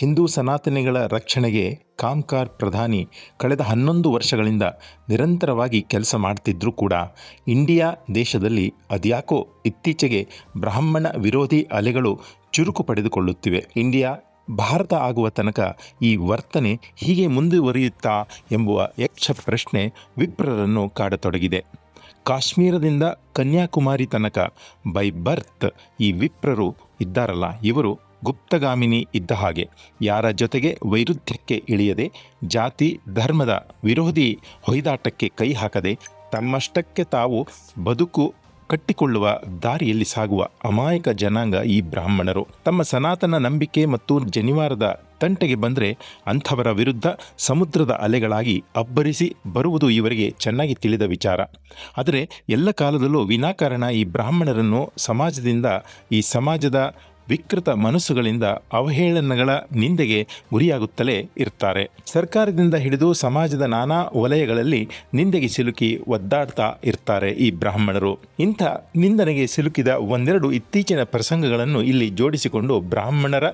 ಹಿಂದೂ ಸನಾತನಿಗಳ ರಕ್ಷಣೆಗೆ ಕಾಮ್ಕಾರ್ ಪ್ರಧಾನಿ ಕಳೆದ ಹನ್ನೊಂದು ವರ್ಷಗಳಿಂದ ನಿರಂತರವಾಗಿ ಕೆಲಸ ಮಾಡ್ತಿದ್ರೂ ಕೂಡ ಇಂಡಿಯಾ ದೇಶದಲ್ಲಿ ಅದ್ಯಾಕೋ ಇತ್ತೀಚೆಗೆ ಬ್ರಾಹ್ಮಣ ವಿರೋಧಿ ಅಲೆಗಳು ಚುರುಕು ಪಡೆದುಕೊಳ್ಳುತ್ತಿವೆ. ಇಂಡಿಯಾ, ಭಾರತ ಆಗುವ ತನಕ ಈ ವರ್ತನೆ ಹೀಗೆ ಮುಂದುವರಿಯುತ್ತಾ ಎಂಬುವ ಯಕ್ಷ ಪ್ರಶ್ನೆ ವಿಪ್ರರನ್ನು ಕಾಡತೊಡಗಿದೆ. ಕಾಶ್ಮೀರದಿಂದ ಕನ್ಯಾಕುಮಾರಿ ತನಕ ಬೈ ಬರ್ತ್ ಈ ವಿಪ್ರರು ಇದ್ದಾರಲ್ಲ, ಇವರು ಗುಪ್ತಗಾಮಿನಿ ಇದ್ದ ಹಾಗೆ. ಯಾರ ಜೊತೆಗೆ ವೈರುಧ್ಯಕ್ಕೆ ಇಳಿಯದೆ, ಜಾತಿ, ಧರ್ಮದ ವಿರೋಧಿ ಹೊಯ್ದಾಟಕ್ಕೆ ಕೈ ಹಾಕದೆ, ತಮ್ಮಷ್ಟಕ್ಕೆ ತಾವು ಬದುಕು ಕಟ್ಟಿಕೊಳ್ಳುವ ದಾರಿಯಲ್ಲಿ ಸಾಗುವ ಅಮಾಯಕ ಜನಾಂಗ ಈ ಬ್ರಾಹ್ಮಣರು. ತಮ್ಮ ಸನಾತನ ನಂಬಿಕೆ ಮತ್ತು ಜನಿವಾರದ ತಂಟೆಗೆ ಬಂದರೆ ಅಂಥವರ ವಿರುದ್ಧ ಸಮುದ್ರದ ಅಲೆಗಳಾಗಿ ಅಬ್ಬರಿಸಿ ಬರುವುದು ಇವರಿಗೆ ಚೆನ್ನಾಗಿ ತಿಳಿದ ವಿಚಾರ. ಆದರೆ ಎಲ್ಲ ಕಾಲದಲ್ಲೂ ವಿನಾಕಾರಣ ಈ ಬ್ರಾಹ್ಮಣರನ್ನು ಸಮಾಜದಿಂದ, ಈ ಸಮಾಜದ ವಿಕೃತ ಮನಸ್ಸುಗಳಿಂದ ಅವಹೇಳನಗಳ ನಿಂದೆಗೆ ಗುರಿಯಾಗುತ್ತಲೇ ಇರ್ತಾರೆ. ಸರ್ಕಾರದಿಂದ ಹಿಡಿದು ಸಮಾಜದ ನಾನಾ ವಲಯಗಳಲ್ಲಿ ನಿಂದೆಗೆ ಸಿಲುಕಿ ಒದ್ದಾಡ್ತಾ ಇರ್ತಾರೆ ಈ ಬ್ರಾಹ್ಮಣರು. ಇಂಥ ನಿಂದನೆಗೆ ಸಿಲುಕಿದ ಒಂದೆರಡು ಇತ್ತೀಚಿನ ಪ್ರಸಂಗಗಳನ್ನು ಇಲ್ಲಿ ಜೋಡಿಸಿಕೊಂಡು ಬ್ರಾಹ್ಮಣರ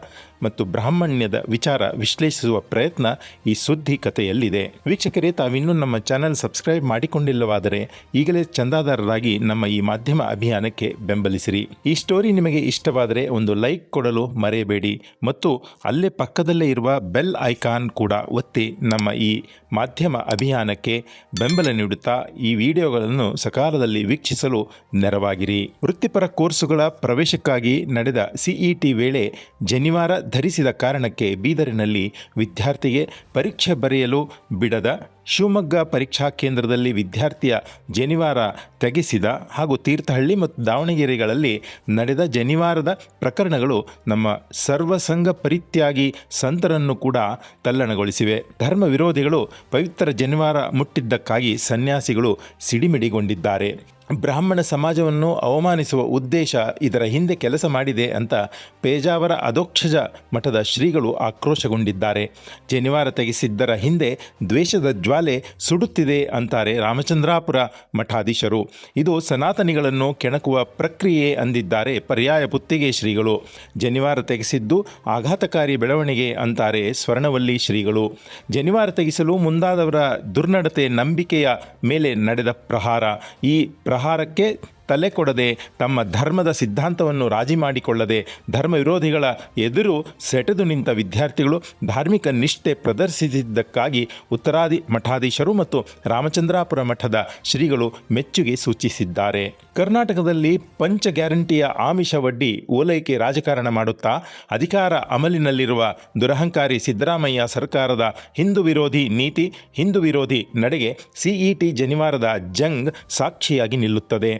ಮತ್ತು ಬ್ರಾಹ್ಮಣ್ಯದ ವಿಚಾರ ವಿಶ್ಲೇಷಿಸುವ ಪ್ರಯತ್ನ ಈ ಸುದ್ದಿ ಕಥೆಯಲ್ಲಿದೆ. ವೀಕ್ಷಕರೇ, ತಾವಿನ್ನೂ ನಮ್ಮ ಚಾನೆಲ್ ಸಬ್ಸ್ಕ್ರೈಬ್ ಮಾಡಿಕೊಂಡಿಲ್ಲವಾದರೆ ಈಗಲೇ ಚಂದಾದಾರರಾಗಿ ನಮ್ಮ ಈ ಮಾಧ್ಯಮ ಅಭಿಯಾನಕ್ಕೆ ಬೆಂಬಲಿಸಿರಿ. ಈ ಸ್ಟೋರಿ ನಿಮಗೆ ಇಷ್ಟವಾದರೆ ಒಂದು ಲೈಕ್ ಕೊಡಲು ಮರೆಯಬೇಡಿ ಮತ್ತು ಅಲ್ಲೇ ಪಕ್ಕದಲ್ಲೇ ಇರುವ ಬೆಲ್ ಐಕಾನ್ ಕೂಡ ಒತ್ತಿ ನಮ್ಮ ಈ ಮಾಧ್ಯಮ ಅಭಿಯಾನಕ್ಕೆ ಬೆಂಬಲ ನೀಡುತ್ತಾ ಈ ವಿಡಿಯೋಗಳನ್ನು ಸಕಾಲದಲ್ಲಿ ವೀಕ್ಷಿಸಲು ನೆರವಾಗಿರಿ. ವೃತ್ತಿಪರ ಕೋರ್ಸುಗಳ ಪ್ರವೇಶಕ್ಕಾಗಿ ನಡೆದ ಸಿಇಟಿ ವೇಳೆ ಜನಿವಾರ ಧರಿಸಿದ ಕಾರಣಕ್ಕೆ ಬೀದರಿನಲ್ಲಿ ವಿದ್ಯಾರ್ಥಿಗೆ ಪರೀಕ್ಷೆ ಬರೆಯಲು ಬಿಡದ ಶಿವಮೊಗ್ಗ ಪರೀಕ್ಷಾ ಕೇಂದ್ರದಲ್ಲಿ ವಿದ್ಯಾರ್ಥಿಯ ಜನಿವಾರ ತೆಗೆಸಿದ ಹಾಗೂ ತೀರ್ಥಹಳ್ಳಿ ಮತ್ತು ದಾವಣಗೆರೆಗಳಲ್ಲಿ ನಡೆದ ಜನಿವಾರದ ಪ್ರಕರಣಗಳು ನಮ್ಮ ಸರ್ವಸಂಗ ಪರಿತ್ಯಾಗಿ ಸಂತರನ್ನು ಕೂಡ ತಲ್ಲಣಗೊಳಿಸಿವೆ. ಧರ್ಮ ವಿರೋಧಿಗಳು ಪವಿತ್ರ ಜನಿವಾರ ಮುಟ್ಟಿದ್ದಕ್ಕಾಗಿ ಸನ್ಯಾಸಿಗಳು ಸಿಡಿಮಿಡಿಗೊಂಡಿದ್ದಾರೆ. ಬ್ರಾಹ್ಮಣ ಸಮಾಜವನ್ನು ಅವಮಾನಿಸುವ ಉದ್ದೇಶ ಇದರ ಹಿಂದೆ ಕೆಲಸ ಮಾಡಿದೆ ಅಂತ ಪೇಜಾವರ ಅಧೋಕ್ಷಜ ಮಠದ ಶ್ರೀಗಳು ಆಕ್ರೋಶಗೊಂಡಿದ್ದಾರೆ. ಜನಿವಾರ ತೆಗೆಸಿದ್ದರ ಹಿಂದೆ ದ್ವೇಷದ ಜ್ವಾಲೆ ಸುಡುತ್ತಿದೆ ಅಂತಾರೆ ರಾಮಚಂದ್ರಾಪುರ ಮಠಾಧೀಶರು. ಇದು ಸನಾತನಿಗಳನ್ನು ಕೆಣಕುವ ಪ್ರಕ್ರಿಯೆ ಅಂದಿದ್ದಾರೆ ಪರ್ಯಾಯ ಪುತ್ತಿಗೆ ಶ್ರೀಗಳು. ಜನಿವಾರ ತೆಗೆಸಿದ್ದು ಆಘಾತಕಾರಿ ಬೆಳವಣಿಗೆ ಅಂತಾರೆ ಸ್ವರ್ಣವಲ್ಲಿ ಶ್ರೀಗಳು. ಜನಿವಾರ ತೆಗೆಸಲು ಮುಂದಾದವರ ದುರ್ನಡತೆ ನಂಬಿಕೆಯ ಮೇಲೆ ನಡೆದ ಪ್ರಹಾರ. ಈ ಪ್ರಹಾರಕ್ಕೆ ತಲೆ ಕೊಡದೆ ತಮ್ಮ ಧರ್ಮದ ಸಿದ್ಧಾಂತವನ್ನು ರಾಜಿ ಮಾಡಿಕೊಳ್ಳದೆ ಧರ್ಮ ವಿರೋಧಿಗಳ ಎದುರು ಸೆಟೆದು ನಿಂತ ವಿದ್ಯಾರ್ಥಿಗಳು ಧಾರ್ಮಿಕ ನಿಷ್ಠೆ ಪ್ರದರ್ಶಿಸಿದ್ದಕ್ಕಾಗಿ ಉತ್ತರಾದಿ ಮಠಾಧೀಶರು ಮತ್ತು ರಾಮಚಂದ್ರಾಪುರ ಮಠದ ಶ್ರೀಗಳು ಮೆಚ್ಚುಗೆ ಸೂಚಿಸಿದ್ದಾರೆ. ಕರ್ನಾಟಕದಲ್ಲಿ ಪಂಚ ಗ್ಯಾರಂಟಿಯ ಆಮಿಷ ಒಡ್ಡಿ ಓಲೈಕೆ ರಾಜಕಾರಣ ಮಾಡುತ್ತಾ ಅಧಿಕಾರ ಅಮಲಿನಲ್ಲಿರುವ ದುರಹಂಕಾರಿ ಸಿದ್ದರಾಮಯ್ಯ ಸರ್ಕಾರದ ಹಿಂದೂ ವಿರೋಧಿ ನೀತಿ, ಹಿಂದೂ ವಿರೋಧಿ ನಡೆಗೆ ಸಿಇಟಿ ಜನಿವಾರದ ಜಂಗ್ ಸಾಕ್ಷಿಯಾಗಿ ನಿಲ್ಲುತ್ತದೆ.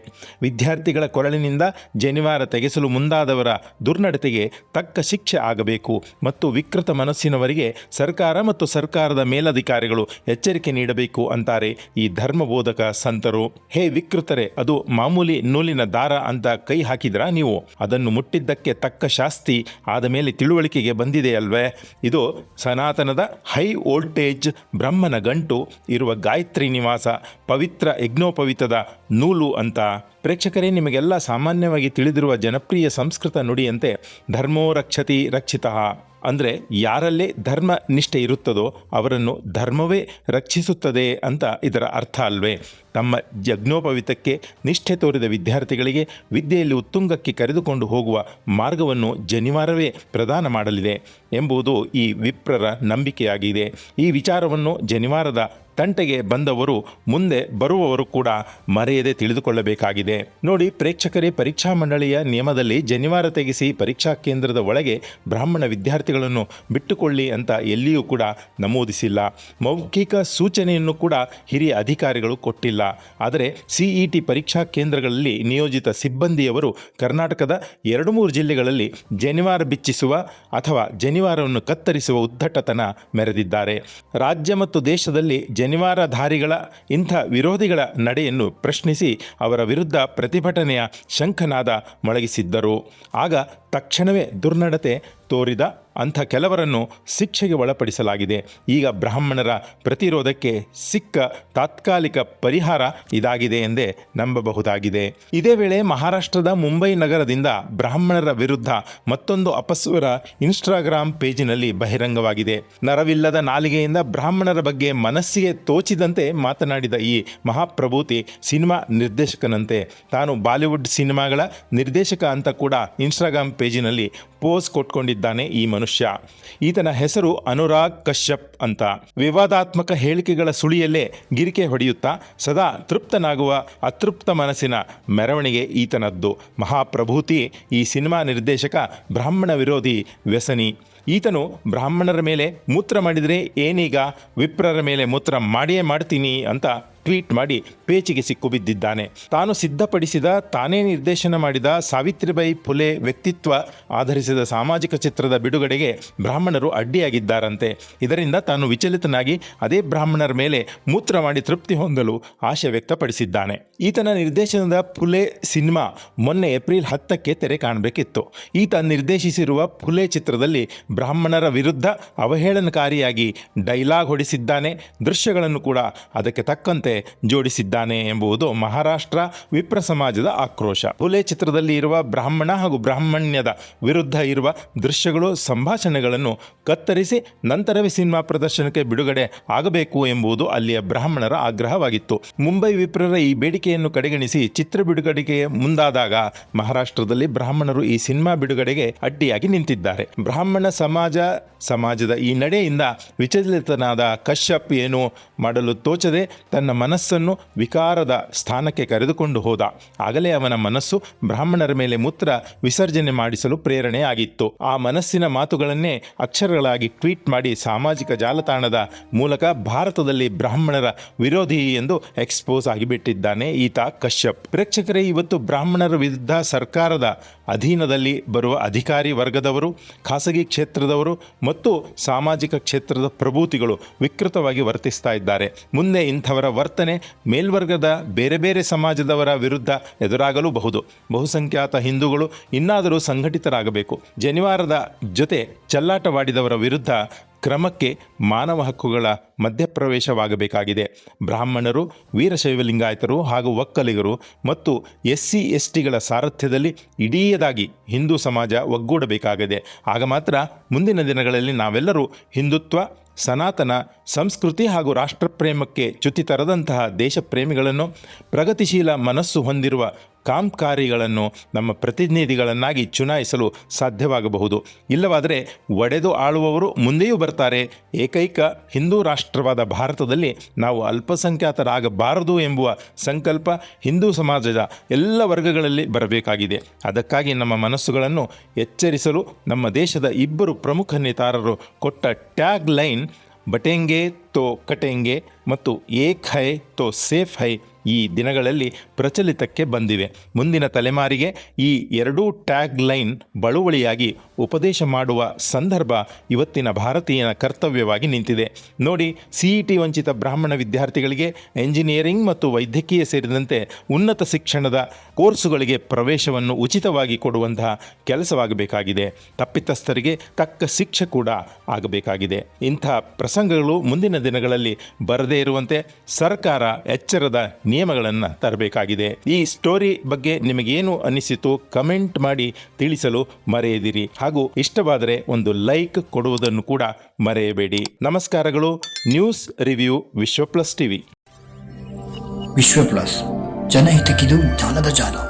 ವಿದ್ಯಾರ್ಥಿಗಳ ಕೊರಳಿನಿಂದ ಜನಿವಾರ ತೆಗೆಸಲು ಮುಂದಾದವರ ದುರ್ನಡತೆಗೆ ತಕ್ಕ ಶಿಕ್ಷೆ ಆಗಬೇಕು ಮತ್ತು ವಿಕೃತ ಮನಸ್ಸಿನವರಿಗೆ ಸರ್ಕಾರ ಮತ್ತು ಸರ್ಕಾರದ ಮೇಲಧಿಕಾರಿಗಳು ಎಚ್ಚರಿಕೆ ನೀಡಬೇಕು ಅಂತಾರೆ ಈ ಧರ್ಮಬೋಧಕ ಸಂತರು. ಹೇ ವಿಕೃತರೆ, ಅದು ಮಾಮೂಲಿ ನೂಲಿನ ದಾರ ಅಂತ ಕೈ ಹಾಕಿದ್ರಾ ನೀವು? ಅದನ್ನು ಮುಟ್ಟಿದ್ದಕ್ಕೆ ತಕ್ಕ ಶಾಸ್ತಿ ಆದ ಮೇಲೆ ತಿಳುವಳಿಕೆಗೆ ಬಂದಿದೆ ಅಲ್ವೇ? ಇದು ಸನಾತನದ ಹೈ ವೋಲ್ಟೇಜ್ ಬ್ರಹ್ಮನ ಗಂಟು ಇರುವ ಗಾಯತ್ರಿ ನಿವಾಸ ಪವಿತ್ರ ಯಜ್ಞೋಪವಿತದ ನೂಲು ಅಂತ. ಪ್ರೇಕ್ಷಕರೇ, ನಿಮಗೆಲ್ಲ ಸಾಮಾನ್ಯವಾಗಿ ತಿಳಿದಿರುವ ಜನಪ್ರಿಯ ಸಂಸ್ಕೃತ ನುಡಿಯಂತೆ ಧರ್ಮೋ ರಕ್ಷತಿ ರಕ್ಷಿತಃ. ಅಂದರೆ ಯಾರಲ್ಲೇ ಧರ್ಮ ನಿಷ್ಠೆ ಇರುತ್ತದೋ ಅವರನ್ನು ಧರ್ಮವೇ ರಕ್ಷಿಸುತ್ತದೆ ಅಂತ ಇದರ ಅರ್ಥ ಅಲ್ವೇ. ತಮ್ಮ ಯಜ್ಞೋಪವಿತಕ್ಕೆ ನಿಷ್ಠೆ ತೋರಿದ ವಿದ್ಯಾರ್ಥಿಗಳಿಗೆ ವಿದ್ಯೆಯಲ್ಲಿ ಉತ್ತುಂಗಕ್ಕೆ ಕರೆದುಕೊಂಡು ಹೋಗುವ ಮಾರ್ಗವನ್ನು ಜನಿವಾರವೇ ಪ್ರದಾನ ಮಾಡಲಿದೆ ಎಂಬುದು ಈ ವಿಪ್ರರ ನಂಬಿಕೆಯಾಗಿದೆ. ಈ ವಿಚಾರವನ್ನು ಜನಿವಾರದ ತಂಟೆಗೆ ಬಂದವರು ಮುಂದೆ ಬರುವವರು ಕೂಡ ಮರೆಯದೆ ತಿಳಿದುಕೊಳ್ಳಬೇಕಾಗಿದೆ. ನೋಡಿ, ಪ್ರೇಕ್ಷಕರೇ, ಪರೀಕ್ಷಾ ಮಂಡಳಿಯ ನಿಯಮದಲ್ಲಿ ಜನಿವಾರ ತೆಗೆಸಿ ಪರೀಕ್ಷಾ ಕೇಂದ್ರದ ಒಳಗೆ ಬ್ರಾಹ್ಮಣ ವಿದ್ಯಾರ್ಥಿಗಳನ್ನು ಬಿಟ್ಟುಕೊಳ್ಳಿ ಅಂತ ಎಲ್ಲಿಯೂ ಕೂಡ ನಮೂದಿಸಿಲ್ಲ. ಮೌಖಿಕ ಸೂಚನೆಯನ್ನು ಕೂಡ ಹಿರಿಯ ಅಧಿಕಾರಿಗಳು ಕೊಟ್ಟಿಲ್ಲ. ಆದರೆ ಸಿಇಟಿ ಪರೀಕ್ಷಾ ಕೇಂದ್ರಗಳಲ್ಲಿ ನಿಯೋಜಿತ ಸಿಬ್ಬಂದಿಯವರು ಕರ್ನಾಟಕದ ಎರಡು ಮೂರು ಜಿಲ್ಲೆಗಳಲ್ಲಿ ಜನಿವಾರ ಬಿಚ್ಚಿಸುವ ಅಥವಾ ಜನಿವಾರವನ್ನು ಕತ್ತರಿಸುವ ಉದ್ದಟತನ ಮೆರೆದಿದ್ದಾರೆ. ರಾಜ್ಯ ಮತ್ತು ದೇಶದಲ್ಲಿ ಜನಿವಾರಧಾರಿಗಳ ಇಂಥ ವಿರೋಧಿಗಳ ನಡೆಯನ್ನು ಪ್ರಶ್ನಿಸಿ ಅವರ ವಿರುದ್ಧ ಪ್ರತಿಭಟನೆಯ ಶಂಖನಾದ ಮೊಳಗಿಸಿದ್ದರು. ಆಗ ತಕ್ಷಣವೇ ದುರ್ನಡತೆ ತೋರಿದ ಅಂಥ ಕೆಲವರನ್ನು ಶಿಕ್ಷೆಗೆ ಒಳಪಡಿಸಲಾಗಿದೆ. ಈಗ ಬ್ರಾಹ್ಮಣರ ಪ್ರತಿರೋಧಕ್ಕೆ ಸಿಕ್ಕ ತಾತ್ಕಾಲಿಕ ಪರಿಹಾರ ಇದಾಗಿದೆ ಎಂದೇ ನಂಬಬಹುದಾಗಿದೆ. ಇದೇ ವೇಳೆ ಮಹಾರಾಷ್ಟ್ರದ ಮುಂಬೈ ನಗರದಿಂದ ಬ್ರಾಹ್ಮಣರ ವಿರುದ್ಧ ಮತ್ತೊಂದು ಅಪಸ್ವರ ಇನ್ಸ್ಟಾಗ್ರಾಮ್ ಪೇಜಿನಲ್ಲಿ ಬಹಿರಂಗವಾಗಿದೆ. ನರವಿಲ್ಲದ ನಾಲಿಗೆಯಿಂದ ಬ್ರಾಹ್ಮಣರ ಬಗ್ಗೆ ಮನಸ್ಸಿಗೆ ತೋಚಿದಂತೆ ಮಾತನಾಡಿದ ಈ ಮಹಾಪ್ರಭೂತಿ ಸಿನಿಮಾ ನಿರ್ದೇಶಕನಂತೆ ತಾನು ಬಾಲಿವುಡ್ ಸಿನಿಮಾಗಳ ನಿರ್ದೇಶಕ ಅಂತ ಕೂಡ ಇನ್ಸ್ಟಾಗ್ರಾಮ್ ಪೇಜಿನಲ್ಲಿ ಪೋಸ್ ಕೊಟ್ಕೊಂಡಿದ್ದಾನೆ ಈ ಮನುಷ್ಯ. ಈತನ ಹೆಸರು ಅನುರಾಗ್ ಕಶ್ಯಪ್ ಅಂತ. ವಿವಾದಾತ್ಮಕ ಹೇಳಿಕೆಗಳ ಸುಳಿಯಲ್ಲೇ ಗಿರಿಕೆ ಹೊಡೆಯುತ್ತಾ ಸದಾ ತೃಪ್ತನಾಗುವ ಅತೃಪ್ತ ಮನಸ್ಸಿನ ಮೆರವಣಿಗೆ ಈತನದ್ದು. ಮಹಾಪ್ರಭೂತಿ, ಈ ಸಿನಿಮಾ ನಿರ್ದೇಶಕ ಬ್ರಾಹ್ಮಣ ವಿರೋಧಿ ವ್ಯಸನಿ. ಈತನು ಬ್ರಾಹ್ಮಣರ ಮೇಲೆ ಮೂತ್ರ ಮಾಡಿದರೆ ಏನೀಗ? ವಿಪ್ರರ ಮೇಲೆ ಮೂತ್ರ ಮಾಡಿಯೇ ಮಾಡ್ತೀನಿ ಅಂತ ಟ್ವೀಟ್ ಮಾಡಿ ಪೇಚಿಗೆ ಸಿಕ್ಕು ಬಿದ್ದಿದ್ದಾನೆ. ತಾನು ಸಿದ್ಧಪಡಿಸಿದ, ತಾನೇ ನಿರ್ದೇಶನ ಮಾಡಿದ ಸಾವಿತ್ರಿಬಾಯಿ ಫುಲೆ ವ್ಯಕ್ತಿತ್ವ ಆಧರಿಸಿದ ಸಾಮಾಜಿಕ ಚಿತ್ರದ ಬಿಡುಗಡೆಗೆ ಬ್ರಾಹ್ಮಣರು ಅಡ್ಡಿಯಾಗಿದ್ದಾರಂತೆ. ಇದರಿಂದ ತಾನು ವಿಚಲಿತನಾಗಿ ಅದೇ ಬ್ರಾಹ್ಮಣರ ಮೇಲೆ ಮೂತ್ರ ಮಾಡಿ ತೃಪ್ತಿ ಹೊಂದಲು ಆಶೆ ವ್ಯಕ್ತಪಡಿಸಿದ್ದಾನೆ. ಈತನ ನಿರ್ದೇಶನದ ಫುಲೆ ಸಿನಿಮಾ ಮೊನ್ನೆ ಏಪ್ರಿಲ್ ಹತ್ತಕ್ಕೆ ತೆರೆ ಕಾಣಬೇಕಿತ್ತು. ಈತ ನಿರ್ದೇಶಿಸಿರುವ ಫುಲೆ ಚಿತ್ರದಲ್ಲಿ ಬ್ರಾಹ್ಮಣರ ವಿರುದ್ಧ ಅವಹೇಳನಕಾರಿಯಾಗಿ ಡೈಲಾಗ್ ಹೊಡಿಸಿದ್ದಾನೆ. ದೃಶ್ಯಗಳನ್ನು ಕೂಡ ಅದಕ್ಕೆ ತಕ್ಕಂತೆ ಜೋಡಿಸಿದ್ದಾನೆ ಎಂಬುದು ಮಹಾರಾಷ್ಟ್ರ ವಿಪ್ರ ಸಮಾಜದ ಆಕ್ರೋಶ. ಫುಲೆ ಚಿತ್ರದಲ್ಲಿ ಇರುವ ಬ್ರಾಹ್ಮಣ ಹಾಗೂ ಬ್ರಾಹ್ಮಣ್ಯದ ವಿರುದ್ಧ ಇರುವ ದೃಶ್ಯಗಳು, ಸಂಭಾಷಣೆಗಳನ್ನು ಕತ್ತರಿಸಿ ನಂತರವೇ ಸಿನಿಮಾ ಪ್ರದರ್ಶನಕ್ಕೆ ಬಿಡುಗಡೆ ಆಗಬೇಕು ಎಂಬುದು ಅಲ್ಲಿಯ ಬ್ರಾಹ್ಮಣರ ಆಗ್ರಹವಾಗಿತ್ತು. ಮುಂಬೈ ವಿಪ್ರರ ಈ ಬೇಡಿಕೆಯನ್ನು ಕಡೆಗಣಿಸಿ ಚಿತ್ರ ಬಿಡುಗಡೆಗೆ ಮುಂದಾದಾಗ ಮಹಾರಾಷ್ಟ್ರದಲ್ಲಿ ಬ್ರಾಹ್ಮಣರು ಈ ಸಿನಿಮಾ ಬಿಡುಗಡೆಗೆ ಅಡ್ಡಿಯಾಗಿ ನಿಂತಿದ್ದಾರೆ. ಬ್ರಾಹ್ಮಣ ಸಮಾಜ, ಸಮಾಜದ ಈ ನಡೆಯಿಂದ ವಿಚಲಿತನಾದ ಕಶ್ಯಪ್ ಏನು ಮಾಡಲು ತೋಚದೆ ತನ್ನ ಮನಸ್ಸನ್ನು ವಿಕಾರದ ಸ್ಥಾನಕ್ಕೆ ಕರೆದುಕೊಂಡು ಹೋದ. ಆಗಲೇ ಅವನ ಮನಸ್ಸು ಬ್ರಾಹ್ಮಣರ ಮೇಲೆ ಮೂತ್ರ ವಿಸರ್ಜನೆ ಮಾಡಿಸಲು ಪ್ರೇರಣೆಯಾಗಿತ್ತು. ಆ ಮನಸ್ಸಿನ ಮಾತುಗಳನ್ನೇ ಅಕ್ಷರಗಳಾಗಿ ಟ್ವೀಟ್ ಮಾಡಿ ಸಾಮಾಜಿಕ ಜಾಲತಾಣದ ಮೂಲಕ ಭಾರತದಲ್ಲಿ ಬ್ರಾಹ್ಮಣರ ವಿರೋಧಿ ಎಂದು ಎಕ್ಸ್ಪೋಸ್ ಆಗಿಬಿಟ್ಟಿದ್ದಾನೆ ಈತ ಕಶ್ಯಪ್. ಪ್ರೇಕ್ಷಕರೇ, ಇವತ್ತು ಬ್ರಾಹ್ಮಣರ ವಿರುದ್ಧ ಸರ್ಕಾರದ ಅಧೀನದಲ್ಲಿ ಬರುವ ಅಧಿಕಾರಿ ವರ್ಗದವರು, ಖಾಸಗಿ ಕ್ಷೇತ್ರದವರು ಮತ್ತು ಸಾಮಾಜಿಕ ಕ್ಷೇತ್ರದ ಪ್ರಭೂತಿಗಳು ವಿಕೃತವಾಗಿ ವರ್ತಿಸ್ತಾ ಇದ್ದಾರೆ. ಮುಂದೆ ಇಂಥವರ ವರ್ತನೆ ಮೇಲ್ವರ್ಗದ ಬೇರೆ ಬೇರೆ ಸಮಾಜದವರ ವಿರುದ್ಧ ಎದುರಾಗಲೂಬಹುದು. ಬಹುಸಂಖ್ಯಾತ ಹಿಂದೂಗಳು ಇನ್ನಾದರೂ ಸಂಘಟಿತರಾಗಬೇಕು. ಜನಿವಾರದ ಜೊತೆ ಚಲ್ಲಾಟವಾಡಿದವರ ವಿರುದ್ಧ ಕ್ರಮಕ್ಕೆ ಮಾನವ ಹಕ್ಕುಗಳ ಮಧ್ಯಪ್ರವೇಶವಾಗಬೇಕಾಗಿದೆ. ಬ್ರಾಹ್ಮಣರು, ವೀರಶೈವಲಿಂಗಾಯತರು ಹಾಗೂ ಒಕ್ಕಲಿಗರು ಮತ್ತು ಎಸ್ ಸಿ ಎಸ್ ಟಿಗಳ ಸಾರಥ್ಯದಲ್ಲಿ ಇಡೀಯದಾಗಿ ಹಿಂದೂ ಸಮಾಜ ಒಗ್ಗೂಡಬೇಕಾಗಿದೆ. ಆಗ ಮಾತ್ರ ಮುಂದಿನ ದಿನಗಳಲ್ಲಿ ನಾವೆಲ್ಲರೂ ಹಿಂದುತ್ವ ಸನಾತನ, ಸಂಸ್ಕೃತಿ ಹಾಗೂ ರಾಷ್ಟ್ರಪ್ರೇಮಕ್ಕೆ ಚ್ಯುತಿ ತರದಂತಹ ದೇಶ ಪ್ರೇಮಿಗಳನ್ನು ಪ್ರಗತಿಶೀಲ ಮನಸ್ಸು ಹೊಂದಿರುವ ಕಾಂಕಾರಿಗಳನ್ನು ನಮ್ಮ ಪ್ರತಿನಿಧಿಗಳನ್ನಾಗಿ ಚುನಾಯಿಸಲು ಸಾಧ್ಯವಾಗಬಹುದು. ಇಲ್ಲವಾದರೆ ಒಡೆದು ಆಳುವವರು ಮುಂದೆಯೂ ಬರ್ತಾರೆ. ಏಕೈಕ ಹಿಂದೂ ರಾಷ್ಟ್ರವಾದ ಭಾರತದಲ್ಲಿ ನಾವು ಅಲ್ಪಸಂಖ್ಯಾತರಾಗಬಾರದು ಎಂಬುವ ಸಂಕಲ್ಪ ಹಿಂದೂ ಸಮಾಜದ ಎಲ್ಲ ವರ್ಗಗಳಲ್ಲಿ ಬರಬೇಕಾಗಿದೆ. ಅದಕ್ಕಾಗಿ ನಮ್ಮ ಮನಸ್ಸುಗಳನ್ನು ಎಚ್ಚರಿಸಲು ನಮ್ಮ ದೇಶದ ಇಬ್ಬರು ಪ್ರಮುಖ ನೇತಾರರು ಕೊಟ್ಟ ಟ್ಯಾಗ್ ಲೈನ್ ಬಟೆಂಗೆ ತೋ ಕಟೆಂಗೆ ಮತ್ತು ಏಕ್ ಹೈ ತೋ ಸೇಫ್ ಹೈ ಈ ದಿನಗಳಲ್ಲಿ ಪ್ರಚಲಿತಕ್ಕೆ ಬಂದಿವೆ. ಮುಂದಿನ ತಲೆಮಾರಿಗೆ ಈ ಎರಡೂ ಟ್ಯಾಗ್ ಲೈನ್ ಬಳುವಳಿಯಾಗಿ ಉಪದೇಶ ಮಾಡುವ ಸಂದರ್ಭ ಇವತ್ತಿನ ಭಾರತೀಯನ ಕರ್ತವ್ಯವಾಗಿ ನಿಂತಿದೆ. ನೋಡಿ, ಸಿ ಇ ಟಿ ವಂಚಿತ ಬ್ರಾಹ್ಮಣ ವಿದ್ಯಾರ್ಥಿಗಳಿಗೆ ಎಂಜಿನಿಯರಿಂಗ್ ಮತ್ತು ವೈದ್ಯಕೀಯ ಸೇರಿದಂತೆ ಉನ್ನತ ಶಿಕ್ಷಣದ ಕೋರ್ಸುಗಳಿಗೆ ಪ್ರವೇಶವನ್ನು ಉಚಿತವಾಗಿ ಕೊಡುವಂತಹ ಕೆಲಸವಾಗಬೇಕಾಗಿದೆ. ತಪ್ಪಿತಸ್ಥರಿಗೆ ತಕ್ಕ ಶಿಕ್ಷೆ ಕೂಡ ಆಗಬೇಕಾಗಿದೆ. ಇಂಥ ಪ್ರಸಂಗಗಳು ಮುಂದಿನ ದಿನಗಳಲ್ಲಿ ಬರದೇ ಇರುವಂತೆ ಸರ್ಕಾರ ಎಚ್ಚರದ ನಿಯಮಗಳನ್ನು ತರಬೇಕಾಗಿದೆ. ಈ ಸ್ಟೋರಿ ಬಗ್ಗೆ ನಿಮಗೇನು ಅನಿಸಿತು ಕಮೆಂಟ್ ಮಾಡಿ ತಿಳಿಸಲು ಮರೆಯದಿರಿ. ಹಾಗೂ ಇಷ್ಟವಾದರೆ ಒಂದು ಲೈಕ್ ಕೊಡುವುದನ್ನು ಕೂಡ ಮರೆಯಬೇಡಿ. ನಮಸ್ಕಾರಗಳು news review Vishwa plus TV. Vishwa plus ಜನಹಿತಕ್ಕಿದು ಜ್ಞಾನದ ಜಾಲ.